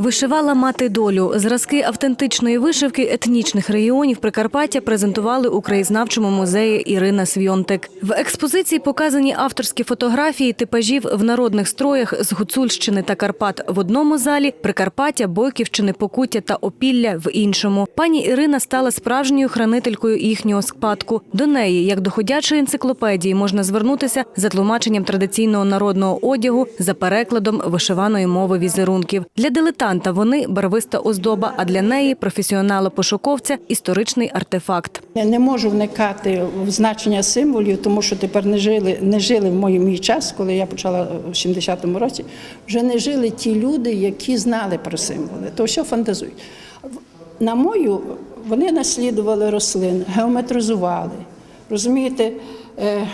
Вишивала мати долю. Зразки автентичної вишивки етнічних регіонів Прикарпаття презентували у краєзнавчому музеї Ірина Свйонтек. В експозиції показані авторські фотографії типажів в народних строях з Гуцульщини та Карпат в одному залі, Прикарпаття, Бойківщини, Покуття та Опілля в іншому. Пані Ірина стала справжньою хранителькою їхнього спадку. До неї, як до ходячої енциклопедії, можна звернутися за тлумаченням традиційного народного одягу, за перекладом вишиваної мови візерунків. Для дилетанта вони барвиста оздоба, а для неї професіонала-пошуковця історичний артефакт. Не можу вникати в значення символів, тому що тепер не жили, не жили в мій, мій час, коли я почала в 70-му році. Вже не жили ті люди, які знали про символи. То все фантазують. На мою вони наслідували рослин, геометризували. Розумієте, е,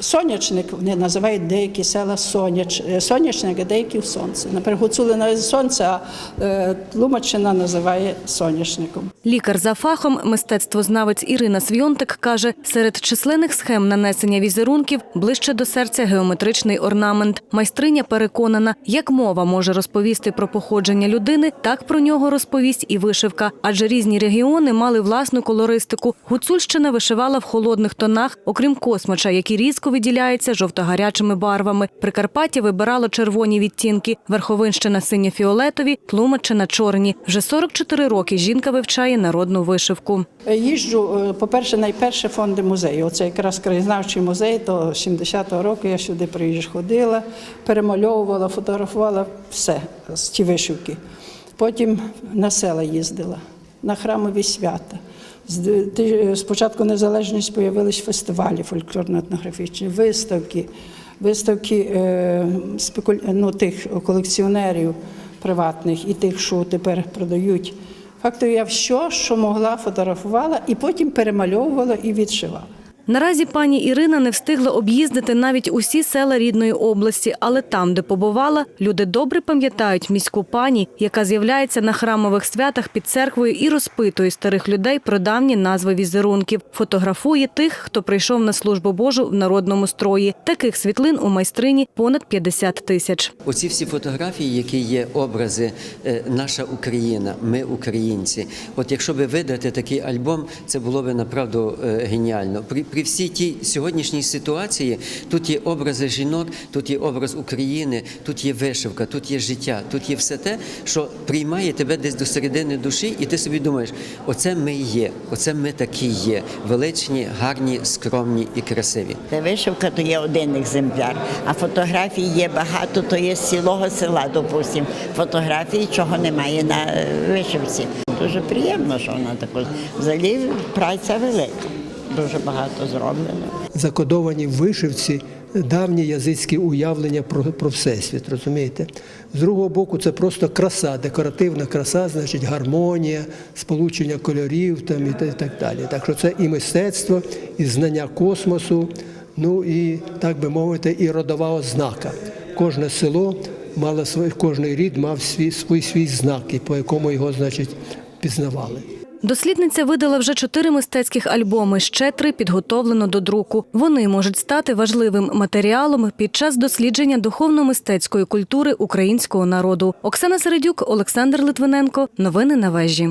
сонячник вони називають деякі села соняч, е, сонячник, а деякі сонце. Наприклад, Гуцулина сонце, а е, Тлумаччина називає соняшником. Лікар за фахом, мистецтвознавець Ірина Свйонтик каже, серед численних схем нанесення візерунків ближче до серця геометричний орнамент. Майстриня переконана, як мова може розповісти про походження людини, так про нього розповість і вишивка. Адже різні регіони мали власну колористику. Гуцульщина вишивала в холодних тонах, окрім космоча, який різко виділяється жовто-гарячими барвами. Прикарпаття вибирало червоні відтінки, Верховинщина синьо-фіолетові, Тлумаччина чорні. Вже 44 роки жінка вивчає народну вишивку. Е, Їжджу, е, по-перше, найперше фонди музею. Оце якраз краєзнавчий музей, то 70-го року я сюди приїжджу, ходила, перемальовувала, фотографувала все з ті вишивки. Потім на села їздила, на храмові свята. З незалежність ти- З початку незалежності фестивалі фольклорно-етнографічні, виставки, виставки е, ну, тих колекціонерів приватних і тих, що тепер продають. Фактично, я все, що могла, фотографувала і потім перемальовувала і відшивала. Наразі пані Ірина не встигла об'їздити навіть усі села рідної області, але там, де побувала, люди добре пам'ятають міську пані, яка з'являється на храмових святах під церквою і розпитує старих людей про давні назви візерунків. Фотографує тих, хто прийшов на службу Божу в народному строї. Таких світлин у майстрині понад 50 тисяч. Оці всі фотографії, які є образи е, наша Україна, ми українці. От якщо би видати такий альбом, це було б направду е, геніально. При всій тій сьогоднішній ситуації тут є образи жінок, тут є образ України, тут є вишивка, тут є життя, тут є все те, що приймає тебе десь до середини душі, і ти собі думаєш, оце ми є, оце ми такі є, величні, гарні, скромні і красиві. Та вишивка то є один екземпляр, а фотографій є багато, то є з цілого села, допустимо. Фотографії, чого немає на е, вишивці. Дуже приємно, що вона також. Взагалі праця велика, дуже багато зроблено. закодовані в вишивці давні язицькі уявлення про, про всесвіт, розумієте? З другого боку, це просто краса, декоративна краса, значить гармонія, сполучення кольорів там, і, так далі. Так що це і мистецтво, і знання космосу, ну і, так би мовити, і родова ознака. Кожне село мало свій, кожний рід мав свій, свій, свій знак, і по якому його, значить, пізнавали. Дослідниця видала вже чотири мистецьких альбоми, ще три підготовлено до друку. Вони можуть стати важливим матеріалом під час дослідження духовно-мистецької культури українського народу. Оксана Середюк, Олександр Литвиненко. Новини на вежі.